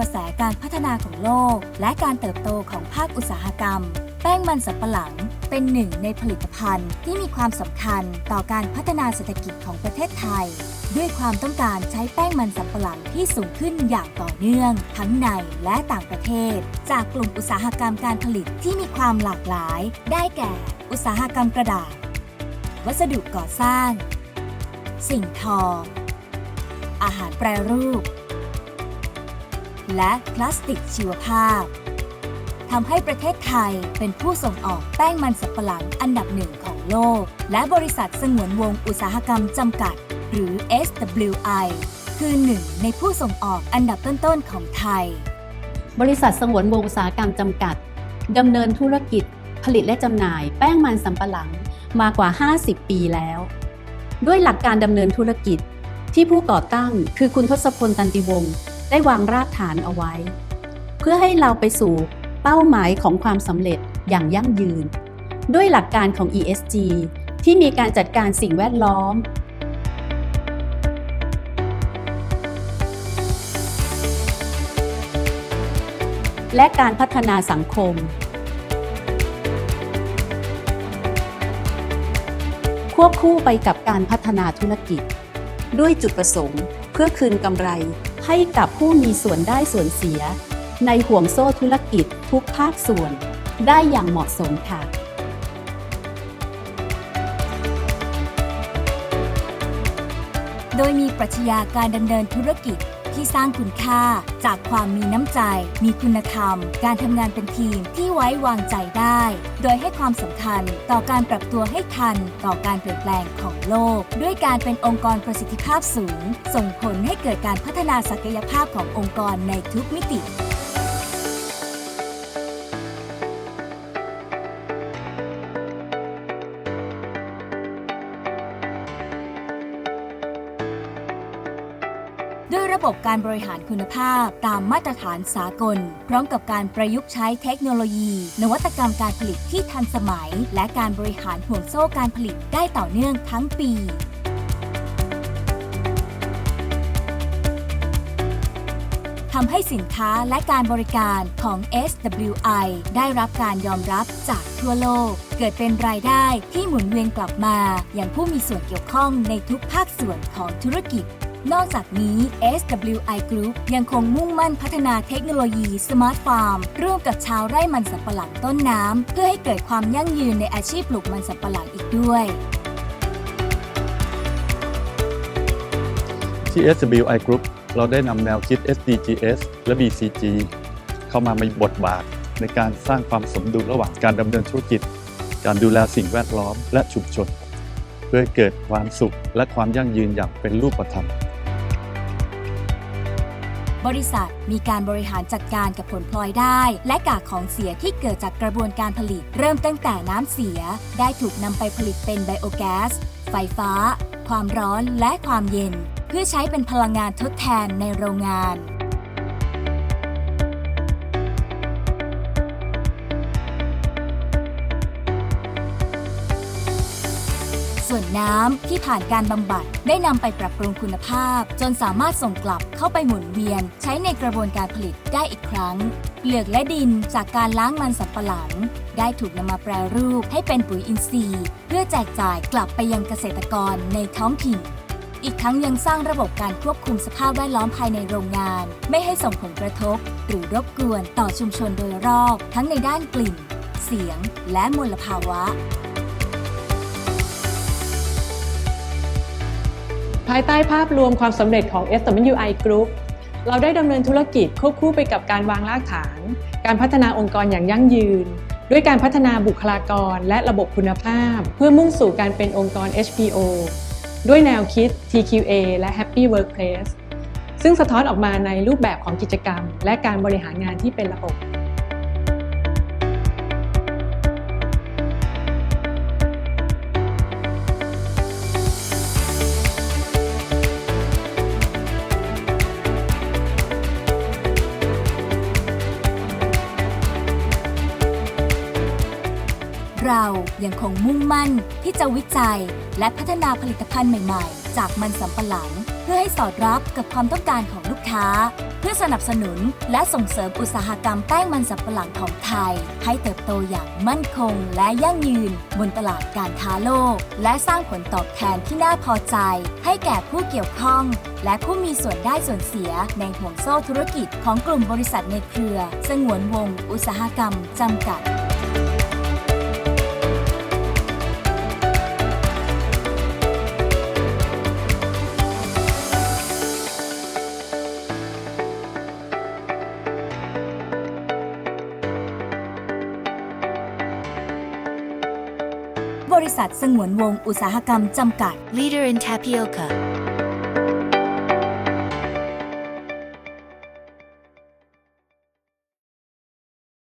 ระแสการพัฒนาของโลก และการเติบโตของภาคอุตสาหกรรม แป้งมันสำปะหลังเป็นหนึ่งในผลิตภัณฑ์ที่มีความสำคัญต่อการพัฒนาเศรษฐกิจของประเทศไทย ด้วยความต้องการใช้แป้งมันสำปะหลังที่สูงขึ้นอย่างต่อเนื่อง ทั้งในและต่างประเทศ จากกลุ่มอุตสาหกรรมการผลิตที่มีความหลากหลาย ได้แก่ อุตสาหกรรมกระดาษ วัสดุก่อสร้าง สิ่งทอ อาหารแปรรูป และพลาสติกชีวภาพทำให้ประเทศไทยเป็นผู้ส่งออกแป้งมันสำปะหลังอันดับหนึ่งของโลก และบริษัทสงวนวงอุตสาหกรรมจำกัด หรือ SWI คือหนึ่งในผู้ส่งออกอันดับต้นๆของไทย บริษัทสงวนวงอุตสาหกรรมจำกัดดำเนินธุรกิจ ผลิตและจำหน่าย แป้งมันสำปะหลังมากว่า 50 ปีแล้ว ด้วยหลักการดำเนินธุรกิจที่ผู้ก่อตั้งคือคุณทศพลตันติวงศ์ ได้วางรากฐานเอาไว้ เพื่อให้เราไปสู่เป้าหมายของความสำเร็จอย่างยั่งยืน ด้วยหลักการของ ESG ที่มีการจัดการสิ่งแวดล้อม และการพัฒนาสังคม ควบคู่ไปกับการพัฒนาธุรกิจ ด้วยจุดประสงค์เพื่อคืนกำไร ให้กับผู้มีส่วนได้ส่วนเสีย ในห่วงโซ่ธุรกิจทุกภาคส่วนได้อย่างเหมาะสมค่ะโดยมีปรัชญาการดำเนินธุรกิจ ที่สร้างคุณค่า จากความมีน้ำใจ มีคุณธรรม การทำงานเป็นทีมที่ไว้วางใจได้ โดยให้ความสำคัญต่อการปรับตัวให้ทันต่อการเปลี่ยนแปลงของโลก ด้วยการเป็นองค์กรประสิทธิภาพสูง ส่งผลให้เกิดการพัฒนาศักยภาพขององค์กรในทุกมิติ ด้วยระบบการบริหารคุณภาพตามมาตรฐานสากล พร้อมกับการประยุกต์ใช้เทคโนโลยี นวัตกรรมการผลิตที่ทันสมัย และการบริหารห่วงโซ่การผลิตได้ต่อเนื่องทั้งปีทำให้สินค้าและการบริการของ SWI ได้รับการยอมรับจากทั่วโลก เกิดเป็นรายได้ที่หมุนเวียนกลับมา อย่างผู้มีส่วนเกี่ยวข้องในทุกภาคส่วนของธุรกิจ นอกจากนี้ SWI Group ยังคงมุ่งมั่นพัฒนาเทคโนโลยี Smart Farm ร่วมกับชาวไร่มันสำปะหลังต้นน้ำ เพื่อให้เกิดความยั่งยืนในอาชีพปลูกมันสำปะหลังอีกด้วย ที่ SWI Group เราได้นำแนวคิด SDGs และ BCG เข้ามามีบทบาท ในการสร้างความสมดุลระหว่างการดำเนินธุรกิจ การดูแลสิ่งแวดล้อมและชุมชน เพื่อเกิดความสุขและความยั่งยืนอย่างเป็นรูปธรรม บริษัทมีการบริหารจัดการกับผลพลอยได้ และกากของเสียที่เกิดจากกระบวนการผลิต เริ่มตั้งแต่น้ำเสีย ได้ถูกนำไปผลิตเป็นไบโอแก๊ส ไฟฟ้า ความร้อนและความเย็น เพื่อใช้เป็นพลังงานทดแทนในโรงงาน ส่วนน้ำที่ผ่านการบำบัดได้นำไปปรับปรุงคุณภาพ จนสามารถส่งกลับเข้าไปหมุนเวียน ใช้ในกระบวนการผลิตได้อีกครั้ง เปลือกและดินจากการล้างมันสำปะหลัง ได้ถูกนำมาแปรรูปให้เป็นปุ๋ยอินทรีย์ เพื่อแจกจ่ายกลับไปยังเกษตรกรในท้องถิ่นอีกทั้งยังสร้างระบบการควบคุมสภาพแวดล้อมภายในโรงงาน ไม่ให้ส่งผลกระทบ หรือรบกวนต่อชุมชนโดยรอบ ทั้งในด้านกลิ่น เสียง และมลภาวะ ภายใต้ภาพรวมความสำเร็จของ SWI Group เราได้ดำเนินธุรกิจควบคู่ไปกับการวางรากฐาน การพัฒนาองค์กรอย่างยั่งยืน ด้วยการพัฒนาบุคลากรและระบบคุณภาพ เพื่อมุ่งสู่การเป็นองค์กร HPO ด้วยแนวคิด TQA และ Happy Workplace ซึ่งสะท้อนออกมาในรูปแบบของกิจกรรม และการบริหารงานที่เป็นระบบ ยังคงมุ่งมั่นที่จะวิจัย และพัฒนาผลิตภัณฑ์ใหม่ๆ จากมันสำปะหลัง เพื่อให้สอดรับกับความต้องการของลูกค้า เพื่อสนับสนุนและส่งเสริมอุตสาหกรรมแป้งมันสำปะหลังของไทย ให้เติบโตอย่างมั่นคงและยั่งยืน บนตลาดการค้าโลก และสร้างผลตอบแทนที่น่าพอใจ ให้แก่ผู้เกี่ยวข้อง และผู้มีส่วนได้ส่วนเสียในห่วงโซ่ธุรกิจของกลุ่มบริษัทในเครือ สงวนวง อุตสาหกรรมจำกัด ริษัทสงวนวงอุตสาหกรรมจำกัด Leader in tapioca.